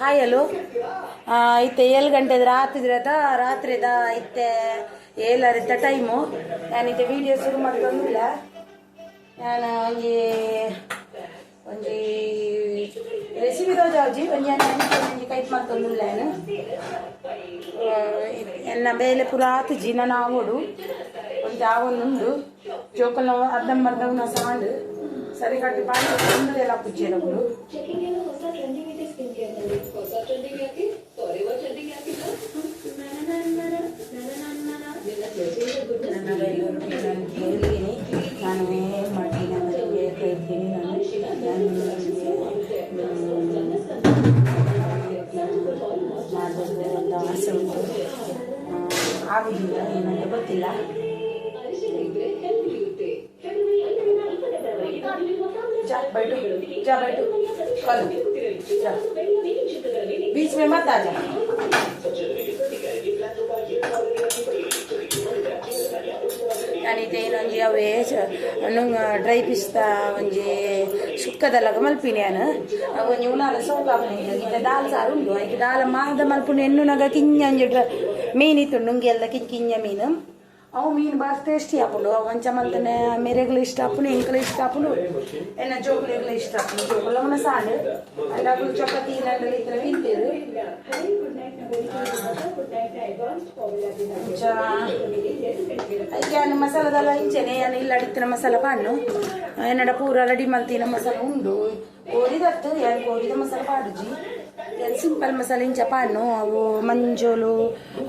Hi hello ಐತೆ ಏಳು ಗಂಟೆದ ರಾತ್ರಿ ರಾತ್ರಿದ ಐತೆ ಏಳರಿದ್ದ ಟೈಮು. ನಾನಿದ್ದೆ ವಿಡಿಯೋ ಶುರು ಮಾಡ್ಕೊಂಡಿಲ್ಲ ನಾನು ಒಂಜಿ ಒಂಜಿ ರೆಸಿಪಿ ತೋಜಾವ್ಜಿ ಒಂಜಿ ಒಂಜಿ ಕೈಟ್ ಮಾಡ್ಕೊಂಡಿಲ್ಲ ನಾನು. ಎನ್ನ ಬೇಲೆ ಪುರ ಆತುಜಿ ನಾನು ಆವೋಡು ಒಂದು ಆವೊಂದುಂಡು ಜೋಕಲ್ನ ಅರ್ಧಂಬರ್ಧ ಸಾಂಡು ಸರಿ ಕಟ್ಟಿ ಪಾಡಿ ಒಂದು ಎಲ್ಲ ಪುಚ್ಚಿ ನಮ್ಮದು ಚೆಕಿಂಗ್ ಏನೋ ಹೊಸ ಟ್ರೆಂಡಿಂಗ್ ಇದೆ ಸ್ಕಿನ್ ಕೇರ್ ನಲ್ಲಿ ಹೊಸ ಟ್ರೆಂಡಿಂಗ್ ಯಾಕೆ ಸಾರಿ ವಾ ಟ್ರೆಂಡಿಂಗ್ ಯಾಕಿಲ್ಲ ನಿನ್ನ ಜೊತೆಗೆ ಗುಡ್ ನನ್ನ ಬೆಂಗಳೂರು ನಾನು ಕೇಳಿದ್ದೀನಿ ನಾನು ಏನು ಮಾಡ್ತೀನಿ ಅಂದರೆ ಕೇಳ್ತೀನಿ ನಾನು ಮಾಡಬೇಕು ಅಂತ ಆಸೆ ಉಂಟು ಆ, ಆಗುದಿಲ್ಲ ಏನಂತ ಗೊತ್ತಿಲ್ಲ जा बैठो जा बैठो कल जा बीच में मत आ जा ನಾನಿತ್ತೆ ಒಂಜಿ ಅವೇ ನಂಗೆ ಡ್ರೈ ಪಿಸ್ತಾ ಒಂಜಿ ಸುಕ್ಕದಲ್ಲ ಮಲ್ಪಿನಿ ನಾನು ಒಂಜಿ ಉನಾಲ ಸೋಕಾಪನೆ ಇತ್ತೆ ದಾಲ್ ಸಾರು ಉಂಟು ಐಕೆ ದಾಲ ಮಾದ ಮಲ್ಪುನೆ ಎನ್ನು ನಗ ಕಿಂಜ ಒಂಜಿ ಡ್ರ ಮೀನ್ ಇತ್ತು ನುಂಗಿ ಎಲ್ಲ ಕಿಂಜ ಅವು ಮೀನು ಬಾರಿ ಟೇಸ್ಟಿ ಹಾಕೊಂಡು ಒಂಚ ಮಂತನೆ ಮೇರೆಗಳು ಇಷ್ಟ ಹಾಪುನು ಎಂಕಲು ಇಷ್ಟ ಹಾಪುನು ಎನ್ನ ಜೋಕುಲೆಗಳು ಇಷ್ಟ ಹಾಪುನು ಜೋಕುಲ ಅವನ ಸಾಂಡು ಅದಾಗಲು ಚಪಾತಿ, ಇಲ್ಲಂದ್ರೆ ಇತರ ತಿಂತೀರು ಯಾನು ಮಸಾಲದಲ್ಲ ಇಂಚೆನೆ ಏನು ಇಲ್ಲ ಅಡಿತಿನ ಮಸಾಲ ಪಾಡು ಎನ್ನಡ ಪೂರ ರೆಡಿ ಮಲ್ತಿನ ಮಸಾಲ ಉಂಡು. ಕೋರಿದತ್ತು ಏನು ಕೋರಿದ ಮಸಾಲ ಪಾಡುಜಿ. ಯಾನು ಸಿಂಪಲ್ ಮಸಾಲೆ ಇಂಚ ಪಾಡ್ನು ಅವು ಮಂಜೋಲು,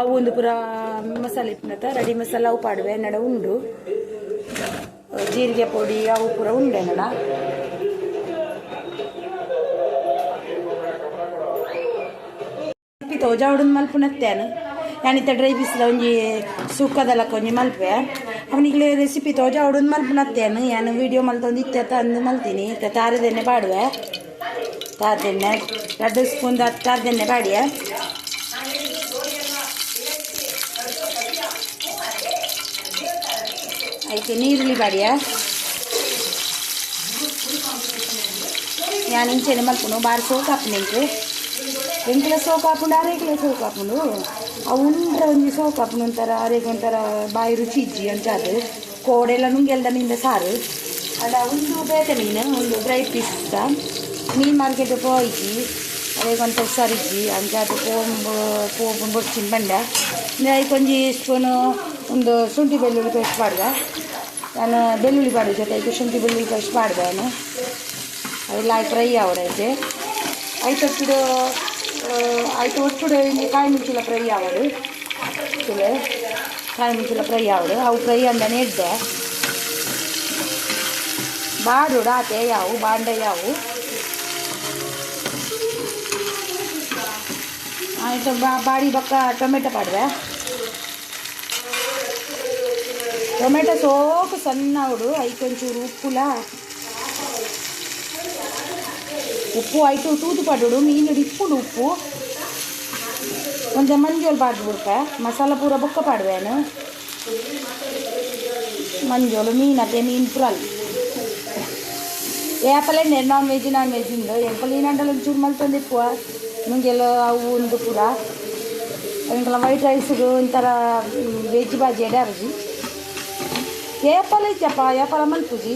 ಅವು ಒಂದು ಪೂರ ಮಸಾಲೆ ಇಟ್ಟಿನತ್ತ ರೆಡಿ ಮಸಾಲ ಅವು ಪಾಡುವೆ ನಡ ಉಂಡು. ಜೀರಿಗೆ ಪೊಡಿ, ಅವು ಪೂರ ಉಂಡೆ ನಡ. ತೋಜಾ ಹುಡುನ್ ಮಲ್ಪುನತ್ತೇನು ಯಾನಿತ್ತ ಡ್ರೈ ಬಿಸಿಲ ಒಂಜಿ ಸುಕ್ಕದಲ್ಲ ಒಂಜಿ ಮಲ್ಪೆ ಅವನಿಗೆ ರೆಸಿಪಿ ತೋಜಾ ಹುಡುನ್ ಮಲ್ಪುನತ್ತೇನು ಯಾನು ವಿಡಿಯೋ ಮಲ್ತೊಂದು ಇತ್ತೆ ತಂದು ಮಲ್ತೀನಿ. ತಾರದೆಣ್ಣೆ ಬಾಡುವೆ ತಾರದೆಣ್ಣೆ ಎರಡು ಸ್ಪೂನ್ ತಾರದೆಣ್ಣೆ ಬಾಡಿಯ ಆಯಿತು ನೀರುಳ್ಳಿ ಬಾಡಿಯ ನಾನು ಇಂಚೆನೆ ಮಲ್ಕೊಂಡು, ಬಾರಿ ಸೋಕು ಹಾಕೊಂಡು ಎಂಕಲ ಸೋಕು ಹಾಕೊಂಡು ಅರೆಗಲ ಸೋಕು ಹಾಕೊಂಡು ಆ ಉಂಡ್ರ ಒಂದು ಸೋಕು ಹಾಕೊಂಡು ಒಂಥರ ಅರೆಗೆ ಒಂಥರ ಬಾಯಿ ರುಚಿ ಇಜ್ಜಿ ಅಂತ ಅದು. ಕೋಡೆಲ್ಲ ನುಂಗೆಲ್ದ ನಿಂದ ಸಾರು. ಅಲ್ಲ, ಒಂದು ಬೇತ ಮೀನು, ಒಂದು ಡ್ರೈ ಪೀಸ್ ಮೀನು ಮಾರ್ಕೆಟ್ ಪೋಯಿಜಿ ಅದೇ ಒಂಥ ಸರಿಜ್ಜಿ ಅದು ಕೋಂಬು ಪೋಪು ಬೊಚ್ಚಿನ ಬಂಡ ಅದಕ್ಕೆ ಒಂಜಿ ಸ್ಪೂನು, ಒಂದು ಶುಂಠಿ ಬೆಳ್ಳುಳ್ಳಿ ಪೇಸ್ಟ್ ಮಾಡಿದೆ. ನಾನು ಬೆಳ್ಳುಳ್ಳಿ ಪಾಡು ಜೊತೆ ಐತೆ ಶುಂಠಿ ಬೆಳ್ಳುಳ್ಳಿ ಪೇಸ್ಟ್ ಮಾಡಿದೆ ನಾನು. ಅವೆಲ್ಲ ಫ್ರೈ ಆವಡೈತೆ ಆಯ್ತು ಒಟ್ಟು ಆಯ್ತು ಒಟ್ಟು ಹಿಂಗೆ ಕಾಯಿ ಮುಂಚಿಲ್ಲ ಫ್ರೈ ಆವಡು ಚುಲೆ ಕಾಯಿ ಮುಂಚಿಲ್ಲ ಫ್ರೈ ಆವಡು ಅವು ಫ್ರೈ ಅಂದನೆ ಇದ್ದೆ. ಬಾಡು, ಡಾತೆ ಯಾವು, ಬಾಂಡೆ ಯಾವು. ಆಯಿತು ಬಾ ಬಾಡಿ ಬಕ್ಕ ಟೊಮೆಟೊ ಪಾಡ್ವೆ ಟೊಮೆಟೊ ಸೋಕು ಸಣ್ಣ ಹುಡು ಐಕೊಂಚೂರು ಉಪ್ಪುಲ ಉಪ್ಪು ಆಯಿತು ತೂತು ಪಾಡುಡು ಮೀನು ಇಪ್ಪುಡು ಉಪ್ಪು கொஞ்சம் மஞ்சள் பாட்டு கொடுப்பேன் மசாலா பூரா பொக்க பாடுவேன் மஞ்சள் மீன் அத்தே மீன் புறால் ஏப்பலே நான்வெஜ் நான்வெஜ் ಇಂದು ಎಂಪಲ್ಲಿ ನಂಡಲ್ಲ ಒಂಚೂರು ಮಲ್ತೊಂದಿಪ್ಪುವ ಮುಂಗೆಲ್ಲ ಅವು ಒಂದು ಪೂರ ಅದಕ್ಕೆಲ್ಲ ವೈಟ್ ರೈಸ್ಗೆ ಒಂಥರ ವೆಜ್ ಬಾಜಿ ಅಡ್ಯಾರಜಿ ಏಪಲ ಐತಪ್ಪ ಏಪಲ ಮಲ್ಪುಜಿ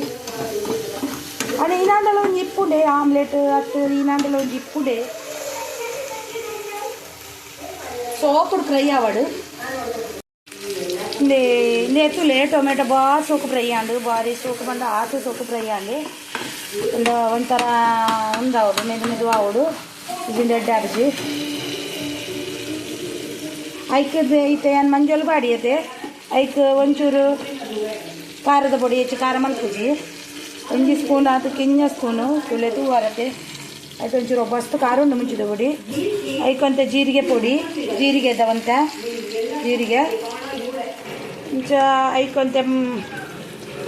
ಅಣ್ಣ ಈನಾಂಡಲ ಒಂದು ಇಪ್ಪುಂಡೆ ಆಮ್ಲೆಟ್ ಅತ್ತು ಈನಾಂಡಲ ಒಂದು ಇಪ್ಪುಂಡೆ ಸೋಕುಡು ಫ್ರೈ ಆವಾಡು. ಇಂದೇ ಇಂದೇತುಲೆ ಟೊಮೆಟೊ ಬಾರಿ ಸೋಕು ಫ್ರೈ ಆಂಡು ಬಾರಿ ಸೋಕು ಬಂದು ಆತು ಸೋಕು ಫ್ರೈ ಆಂಡು. ಒಂದು ಒಂಥರ ಒಂದು ಮೆದು ಮೆದು ಆವಡು. ಎಡ್ಡೆ ಅರ್ಜಿ ಐಕದ ಐತೆ ಏನು ಮಂಜೋಲ್ ಬಾಡಿ ಐತೆ ಐಕ್ ಒಂಚೂರು ಖಾರದ ಪೊಡಿ ಹೆಚ್ಚು ಖಾರ ಮಲ್ಪುಜಿ ಒಂಜಿ ಸ್ಪೂನ್ ಆತು ಕಿಂಜ ಸ್ಪೂನು ತುಲೆ ತೂವಾರತೆ. ಆಯ್ತು ಒಂಚೂರು ಬಸ್ತು ಖಾರ ಉಂಡು ಮುಂಚಿದ ಪೊಡಿ. ಐಕಂತ ಜೀರಿಗೆ ಪುಡಿ, ಜೀರಿಗೆ ಇದ್ದವಂತೆ ಜೀರಿಗೆ. ಇಂಚ ಐಕೊಂತೆ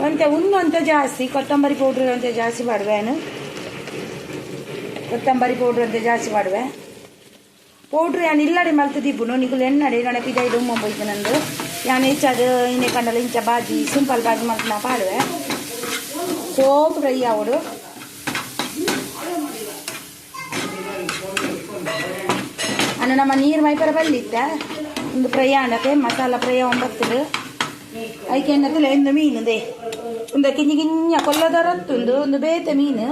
ಅಂತೆ ಉಣ್ಣು ಅಂತ ಜಾಸ್ತಿ, ಕೊತ್ತಂಬರಿ ಪೌಡ್ರ್ ಅಂತ ಜಾಸ್ತಿ ಮಾಡುವೆನು ಕೊತ್ತಂಬರಿ ಪೌಡ್ರ್ ಅಂತ ಜಾಸ್ತಿ ಮಾಡುವೆ. ಪೌಡ್ರ್ ಯಾನ್ ಇಲ್ಲಡೆ ಮಲ್ತದಿಬ್ಬುನು ನಿಗುಲು ಎಣ್ಣಡೆ ನನಪಿದ ಇದು ಉಮ್ಮ ಹೋಯ್ತು ನಂದು ಯಾನ್ ಹೆಚ್ಚಾದ ಇನ್ನೆ ಕಂಡಲ ಇಂಚ ಬಾಜಿ, ಸಿಂಪಲ್ ಬಾಜಿ ಮಲ್ತು ನಾ ಪಾಡುವೆ. ಸೋಪ್ ಫ್ರೈ ಆವಡು ಅನ್ನ ನಮ್ಮ ನೀರು ಮೈಪರ ಬಲ್ಲಿದ್ದೆ ಒಂದು ಪ್ರಯಾಣಕ್ಕೆ ಮಸಾಲ ಪ್ರಯ ಒಂಬತ್ತು ಅದಕ್ಕೆ ಏನದಲ್ಲ ಒಂದು ದೇ. ಒಂದು ಗಿಂಜಿ ಗಿಂಜ ಕೊಲ್ಲದರತ್ತೊಂದು, ಒಂದು ಬೇತೆ ಮೀನು.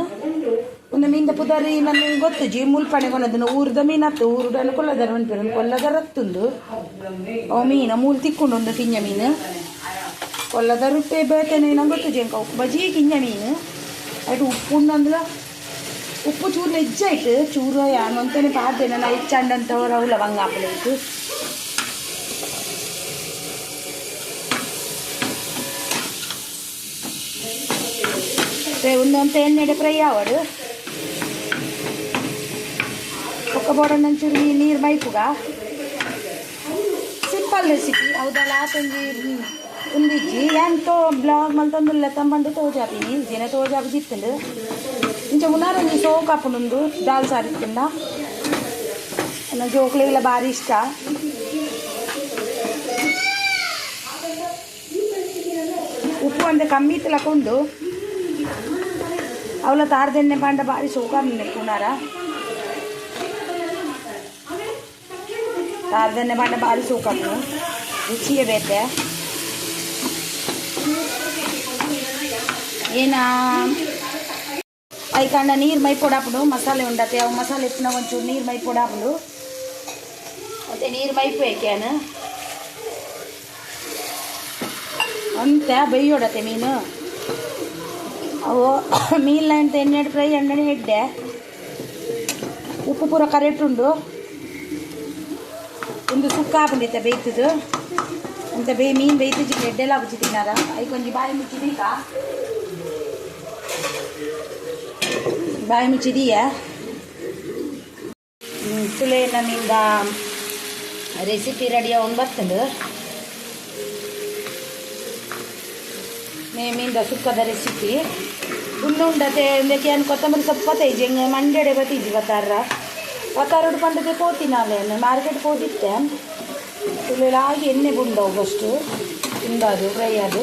ಒಂದು ಮೀನ್ದ ಪುದರಿ ನನ್ನ ಗೊತ್ತುಜಿ ಮುಲ್ಪಣೆ ಕೊನದನ್ನು ಊರದ ಮೀನು ಹತ್ತು ಊರುಡನ್ನು ಕೊಲ್ಲದರ ಉಂಟು ಕೊಲ್ಲದ ರತ್ತುಂದು ಅವು ಮೀನು ಮೂಲು ತಿಕ್ಕೊಂಡು ಒಂದು ಕಿಂಜ ಮೀನು ಕೊಲ್ಲದ ರೊಟ್ಟೆ ಬೇತೆನೆ ನಂಗೆ ಗೊತ್ತುಜಿ ಅಂಕ ಬಜಿ ಕಿಂಜ ಮೀನು ಅటు ಉಪ್ಪು ಉಂಡಂದ್ರೆ ಉಪ್ಪು ಚೂರು ನೆಜ್ಜಾಯ್ತು ಚೂರು ಯಾನು ಅಂತಾನೆ ಪಾಡ್ದೆ ನಾನು ಹೆಚ್ಚಂಡಂತವ್ರು ಅವು ಲವಂಗ ಹಾಕಬೇಕು ಒಂದಂತ ಎಣ್ಣೆಡೆ ಫ್ರೈ ಆವಡು ಒಕ್ಕ ಬೋಡನ್ನ ಒಂಚೂರು ನೀರು ಮೈಪುಗ ಸಿಂಪಲ್ ರೆಸಿಪಿ ಹೌದಲ್ಲ, ತಂಗಿ ಉಂದಿಜ್ಜಿ ಎಂತೋ ಬ್ಲಾಗ್ ಮಲ್ತೊಂದುಲ್ಲ ತಂಬಂದು ತೋಜಾಪಿನಿ ಜನ ತೋಜಾಪಿ ಜಿತ್ತಂಡು ಇಂಚ ಉನಾರ ಸೋಕು ಹಾಕೊಂಡು ದಾಲ್ ಸಾರಿ ತಿಂದ. ನನ್ನ ಜೋಕ್ಲಿಗೆಲ್ಲ ಭಾರಿ ಇಷ್ಟ. ಉಪ್ಪು ಅಂದ್ರೆ ಕಮ್ಮಿ ತಿಳ್ಕೊಂಡು ಅವಳ ತಾರದೆಣ್ಣೆ ಪಾಂಡ ಭಾರಿ ಸೋಕ ಪುನಾರ ತಾರದೆಣ್ಣೆ ಪಾಂಡ ಭಾರಿ ಸೋಕಪ್ಪು ರುಚಿಗೆ ಬೇತೆ ಏನ? ಐಕಂಡ ನೀರು ಮೈ ಪೊಡಾಪುಡು ಮಸಾಲೆ ಉಂಡತೆ ಅವು ಮಸಾಲೆ ಎತ್ತಿನ ಒಂಚೂರು ನೀರು ಮೈ ಪೊಡಾಪುಡು ಮತ್ತೆ ನೀರು ಮೈ ಬೇಕೇನು ಅಂತ ಬೈಯೋಡತೆ ಮೀನು. ಅವು ಮೀನ್ಲ ಅಂತ ಎಣ್ಣೆ ಫ್ರೈ ಎಣ್ಣೆ ಹೆಡ್ಡೆ ಉಪ್ಪು ಪೂರ ಕರೆಕ್ಟ್ ಉಂಡು ಒಂದು ಸುಕ್ಕ ಹಾಕೊಂಡಿತ್ತೆ ಬೇಯ್ತದು. ಅಂತ ಬೇ ಮೀನು ಬೇಯ್ತಿಜಿ ಎಡ್ಡೆಲ್ಲ ಬುಚ್ಚಿ ತಿನ್ನಾರ ಐಕೊಂಜಿ ಬಾಯಿ ಮುಚ್ಚಿದೀಗ ಬಾಯಿ ಮುಚ್ಚಿದೀಯ? ತುಲೆ ನಮ್ಮಿಂದ ರೆಸಿಪಿ ರೆಡಿ ಒಂದು ಬರ್ತದೆ ಮೇಮಿಂದ ಸುಕ್ಕದ ರೆಸಿಪಿ ಉಂಡುಂಡತೆ ಒಂದಕ್ಕೆ ಏನು ಕೊತ್ತಂಬರಿ ಸೊಪ್ಪು ಪತೈಜಿ ಹೆಂಗೆ ಮಂಡ್ಯಡೆ ಬತ್ತೀಜಿ ಬತ್ತಾರ ಬತ್ತಾರೋಡು ಪಂಡದೆ ಪೋತಿನಾಲೇನು ಮಾರ್ಕೆಟ್ ಪೋದಿತ್ತೆ ಆಗಿ ಎಣ್ಣೆ ಬುಂಡವು ಫಸ್ಟು ತಿಂದದು ಫ್ರೈ ಅದು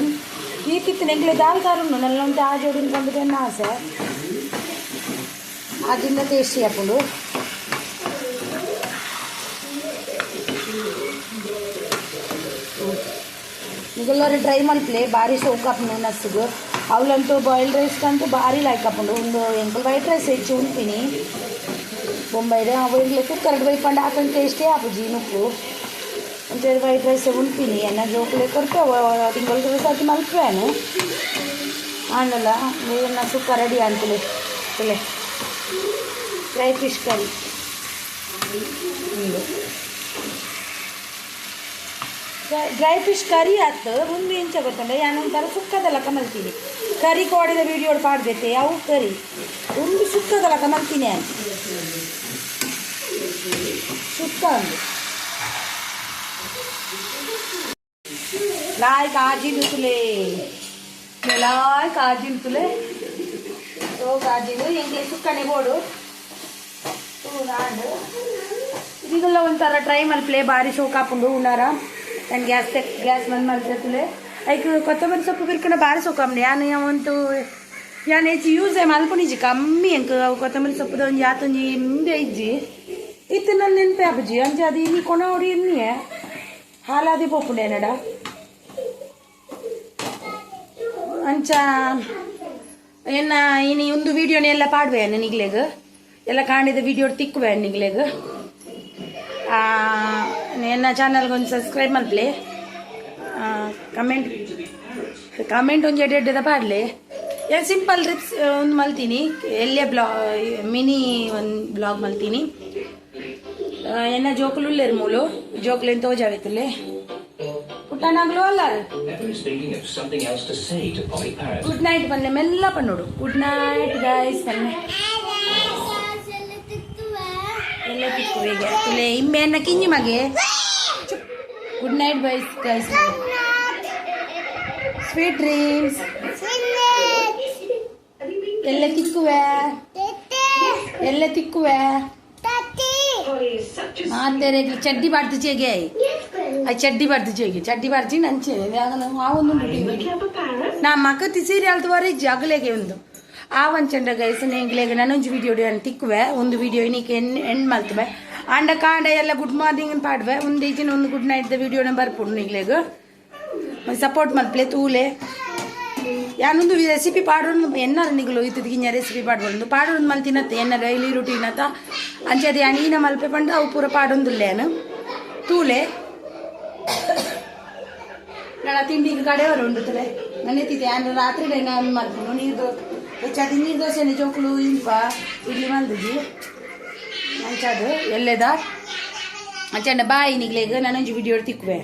ಈ ಕಿತ್ತಿನ ಎಂಗ್ಲೆ ದಾಲ್ ಕಾರುಂಡು ಉಂಟು ಆ ಜೋಡಿನ ಪಂಡದೆ ಆಸೆ. ಅದರಿಂದ ಟೇಸ್ಟಿ ಹಾಕೊಂಡು ಈಗೆಲ್ಲರೂ ಟ್ರೈ ಮಾಡ್ಲಿ ಭಾರಿ ಸೋಕಾಪ್ನು ನಸ್ಸಿಗೆ ಅವಳಂತೂ ಬಾಯ್ಲ್ಡ್ ರೈಸ್ ಅಂತೂ ಭಾರಿ ಲೈಕ್ ಹಾಕೊಂಡು ಒಂದು ಎಂಕಲ್ ವೈಟ್ ರೈಸ್ ಹೆಚ್ಚು ಉಣ್ತೀನಿ ಬೊಂಬೈಡೆ ಅವು ಈಗಲೇ ಬೈ ಪಂಡ ಹಾಕೊಂಡು ಟೇಸ್ಟಿ ಹಾಕು ನುಪ್ಪು ಅಂತೇಳಿ ವೈಟ್ ರೈಸ್ ಉಣ್ತೀನಿ ಎನ್ನ ಜೋಕ್ಲೆ ಕೊಡ್ತೇವೆ ತಿಂಗಳ ರೈಸ್ ಹಾಕಿ ಮಲ್ಪೇನು ಆಂಡಲ್ಲ ನೀರನ್ನ ಸುಕ್ಕ ರೆಡಿ ಅಂತಲೇ ತಲೆ fry fish curry dry fish curry ಆತು ಮುಂದೆ ಇಂಚ ಗೊತ್ತಂಡ ಯಾನೊಂಥರ ಸುಕ್ಕದಲ್ಲ ಕಮಲ್ತೀನಿ ಕರಿ ಕೋಡಿದ ವೀಡಿಯೋ ಪಾಡ್ದೈತೆ ಯಾವ ಕರಿ ಒಂದು ಸುಕ್ಕದಲ್ಲ ಕಮಲ್ತೀನಿ ಅಂತ ಒಂದು ಲಾಯ್ ಕಾಜಿ ತುಲೆ ಲಾಯ್ ಕಾಜಿ ತುಲೆ ಓ ಕಾಜಿನ ಹೆಂಗೆ ಸುಕ್ಕನೆ ಬೋಡು ನಾಡು. ಇದೆಲ್ಲ ಒಂಥರ ಟ್ರೈ ಮಲ್ಪ್ಲೆ ಭಾರಿ ಶೋಕ್ ಹಾಕೊಂಡು ಉಣ್ಣಾರ. ನಾನು ಗ್ಯಾಸ್ ತೆಕ್ ಗ್ಯಾಸ್ ಬಂದ್ ಮಾಡ್ತಿರ್ತಿಲೆ ಐಕ್ ಕೊತ್ತಂಬರಿ ಸೊಪ್ಪು ಬಿರ್ಕಂಡ ಭಾರಿ ಸೊಕ್ಕಮ್ಮನೆ ಯಾನು ಯಾವಂತು ಯಾನು ಹೆಚ್ಚು ಯೂಸ್ ಮಲ್ಕೊಂಡಿಜ್ಜಿ ಕಮ್ಮಿ ಅವು ಕೊತ್ತಂಬರಿ ಸೊಪ್ಪುದ ಒಂಜಿ ಯಾತೊಂದು ಮುಂದೆ ಇಜ್ಜಿ. ಇತ್ತಿನಲ್ಲಿ ನೆನ್ಪೆ ಆಪುಜಿ ಅಂಜ ಅದು ಇಲ್ಲಿ ಕೊಣ ಹೊಡಿ ಇನ್ನಿಯೇ ಹಾಲಾದಿ ಪೋಪುಂಡೆ ನಡ. ಅಂಚ, ಎನ್ನ, ಇನಿ ಒಂದು ವಿಡಿಯೋನ ಎಲ್ಲ ಪಾಡುವೆ ನಿಗ್ಲೆಗ್ ಎಲ್ಲ ಕಾಣಿದ ವಿಡಿಯೋ ತಿಕ್ಕುವೆ ನಿಗ್ಲೆಗ್ ನನ್ನ ಚಾನಲ್ಗೆ ಒಂದು ಸಬ್ಸ್ಕ್ರೈಬ್ ಮಲ್ಪ್ಲೆ ಕಮೆಂಟ್ ಕಮೆಂಟ್ ಒಂದು ಎಡೆ ಎಡ್ಡೆದ ಪಾಡ್ಲೆ? ಏನು ಸಿಂಪಲ್ ರಿಪ್ಸ್ ಒಂದು ಮಲ್ತೀನಿ. ಎಲ್ಲೇ ಬ್ಲಾ ಮಿನಿ ಒಂದು ಬ್ಲಾಗ್ ಮಲ್ತೀನಿ. ಆ, ಎನ್ನ ಜೋಕುಲು ಉಲ್ಲೇರು ಮೂಲು ಜೋಕ್ಲೇನು ತೋಜಾವಿತ್ತಲೆ ಪುಟ್ಟನಾಗ್ಲು ಅಲ್ಲ Never is thinking of something else to say to Polly Parrot. Good night ಬನ್ನೆ ಮೆಲ್ಲ ಪನ್ನೋಡು ಗುಡ್ ನೈಟ್ ಗಾಯ್ಸ್ ಬನ್ನೆ ಎಲ್ಲ ತುಲೆ ಇಮ್ಮೆ ಅನ್ನ ಕಿಂಜಿ ಮಗೆ good night boys guys sweet dreams ಎಲ್ಲ ತಿಕ್ಕುವೆ ಎಲ್ಲ ತಿಕ್ಕುವೆ ಮಾತೇರೆ ಚಡ್ಡಿ ಬಾಡ್ದು ಚೇಗೆ ಆ ಚಡ್ಡಿ ಬಾಡ್ದು ಚೇಗೆ ಚಡ್ಡಿ ಬಾಡ್ಜಿ ನಂಚೆ ಆ ಒಂದು ನಾ ಮಕ್ಕತಿ ಸೀರಿಯಲ್ ತೋರಿ ಜಗಲೆಗೆ ಒಂದು ಆ ಒಂಚಂಡ ಗೈಸ್ ನೆಂಗ್ಲೆಗೆ ನಾನೊಂದು ವಿಡಿಯೋ ನಾನು ತಿಕ್ಕುವೆ ಒಂದು ವಿಡಿಯೋ ಇನ್ನಿಕ್ಕೆ ಎಣ್ ಎಣ್ ಮಲ್ತವೆ ಆಂಡ ಕಾಂಡ ಎಲ್ಲ ಗುಡ್ ಮಾರ್ನಿಂಗ್ ಅಂತ ಪಾಡ್ವೆ ಒಂದು ಈಚಿನ ಒಂದು ಗುಡ್ ನೈಟ್ ವಿಡಿಯೋನ ಬರ್ಪುಡು ನಿಗ್ಲೆಗ್ ಸಪೋರ್ಟ್ ಮಲ್ಪ್ಲೆ ತೂಲೆ ಯಾನೊಂದು ರೆಸಿಪಿ ಪಾಡೋನು ಎನ್ನಾರು ನಿಗಲು ಇತ್ತಿಗೆ ಗಿಂಜ ರೆಸಿಪಿ ಪಾಡ್ಬಾರ್ದು ಪಾಡೋದು ಮಲ್ ತಿನ್ನತ್ತೆ, ಎನ್ನ ಡೈಲಿ ರುಟೀನ್ ಅತ್ತ. ಅಂಚದೆ ಅಣ್ಣ ಮಲ್ಪೆ ಪಂಡ ಅವು ಪೂರ ಪಾಡೊಂದುಲ್ಲೇನು ತೂಲೆ. ನನ್ನ ತಿಂಡಿಗೆ ಕಡೆಯವರು ಉಂಡುತ್ತಲೆ. ನನ್ನ ಎತ್ತಿದ್ದೆ ಅಂದ್ರೆ ರಾತ್ರಿ ನಾನು ಮಾಡ್ತೀನಿ ನೀರು ದೋ, ಹೆಚ್ಚಾದ ನೀರು ದೋಸೆನೆ ಜೋಕುಲು ಇಂಪ, ಇಡ್ಲಿ ಮಲ್ದಿದ್ದಿ ಅಂಚಾದು ಎಲ್ಲೆದ ಅಂಚಂಡ ಬಾಯಿ ನಿಗ್ಲೇಗ ನಾನೊಂಜಿ ವಿಡಿಯೋ ತಿಕ್ಕುವೆ.